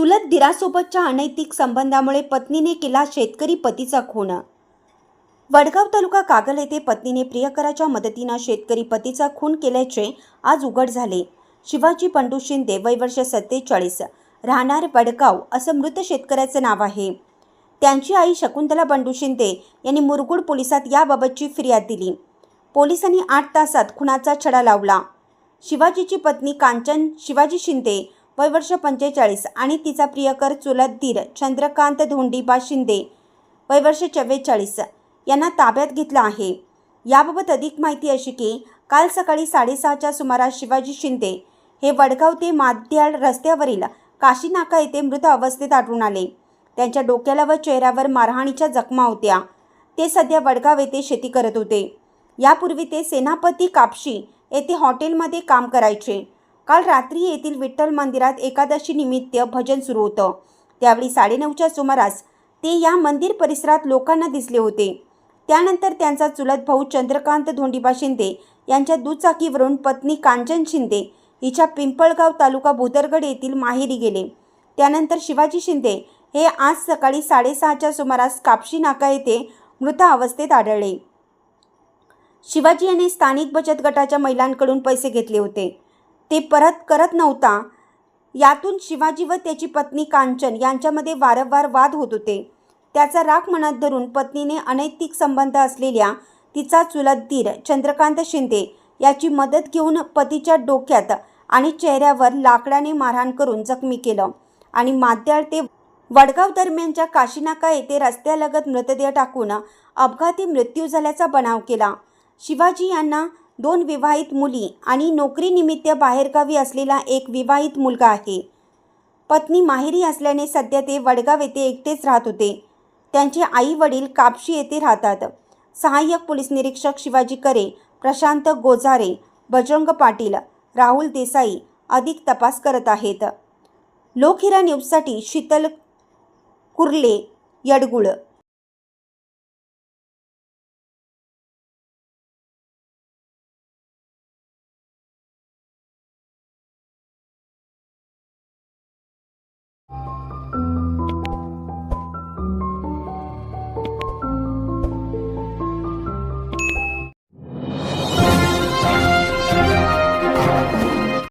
चुलत दिरासोबतच्या अनैतिक संबंधामुळे पत्नीने केला शेतकरी पतीचा खून. वडगाव तालुका कागल येथे पत्नीने प्रियकराच्या मदतीनं शेतकरी पतीचा खून केल्याचे आज उघड झाले. शिवाजी पंडू शिंदे वय वर्ष सत्तेचाळीस राहणार वडगाव असं मृत शेतकऱ्याचं नाव आहे. त्यांची आई शकुंतला बंडू शिंदे यांनी मुरगुड पोलिसात याबाबतची फिर्याद दिली. पोलिसांनी आठ तासात खुनाचा छडा लावला. शिवाजीची पत्नी कांचन शिवाजी शिंदे वय वर्ष पंचेचाळीस आणि तिचा प्रियकर चुलत धीर चंद्रकांत धोंडीबा शिंदे वय वर्ष चव्वेचाळीस यांना ताब्यात घेतलं आहे. याबाबत अधिक माहिती अशी की काल सकाळी साडेसहाच्या सुमारास शिवाजी शिंदे हे वडगाव ते माध्याळ रस्त्यावरील काशीनाका येथे मृत अवस्थेत आढळून आले. त्यांच्या डोक्याला व चेहऱ्यावर मारहाणीच्या जखमा होत्या. ते सध्या वडगाव येथे शेती करत होते. यापूर्वी ते सेनापती कापशी येथे हॉटेलमध्ये काम करायचे. काल रात्री येथील विठ्ठल मंदिरात एकादशी निमित्त भजन सुरू होतं. त्यावेळी साडेनऊच्या सुमारास ते या मंदिर परिसरात लोकांना दिसले होते. त्यानंतर त्यांचा चुलत भाऊ चंद्रकांत धोंडीबा शिंदे यांच्या दुचाकीवरून पत्नी कांचन शिंदे हिच्या पिंपळगाव तालुका भुदरगड येथील माहेरी गेले. त्यानंतर शिवाजी शिंदे हे आज सकाळी साडेसहाच्या सुमारास कापशी नाका येथे मृत अवस्थेत आढळले. शिवाजी यांनी स्थानिक बचत गटाच्या महिलांकडून पैसे घेतले होते. ते परत करत नव्हता. यातून शिवाजी व त्याची पत्नी कांचन यांच्यामध्ये वारंवार वाद होत होते. त्याचा राग मनात धरून पत्नीने अनैतिक संबंध असलेल्या तिचा चुलत दीर चंद्रकांत शिंदे याची मदत घेऊन पतीच्या डोक्यात आणि चेहऱ्यावर लाकडाने मारहाण करून जखमी केलं आणि माद्याळ ते वडगाव दरम्यानच्या काशीनाका येथे रस्त्यालगत मृतदेह टाकून अपघाती मृत्यू झाल्याचा बनाव केला. शिवाजी यांना दोन विवाहित मुली आणि नोकरीनिमित्त बाहेरगावी असलेला एक विवाहित मुलगा आहे. पत्नी माहेरी असल्याने सध्या ते वडगाव येथे एकटेच राहत होते. त्यांचे आई वडील कापशी येथे राहतात. सहाय्यक पोलीस निरीक्षक शिवाजी करे प्रशांत गोजारे बजरंग पाटील राहुल देसाई अधिक तपास करत आहेत. लोकहिरा न्यूजसाठी शीतल कुर्ले यडगुळ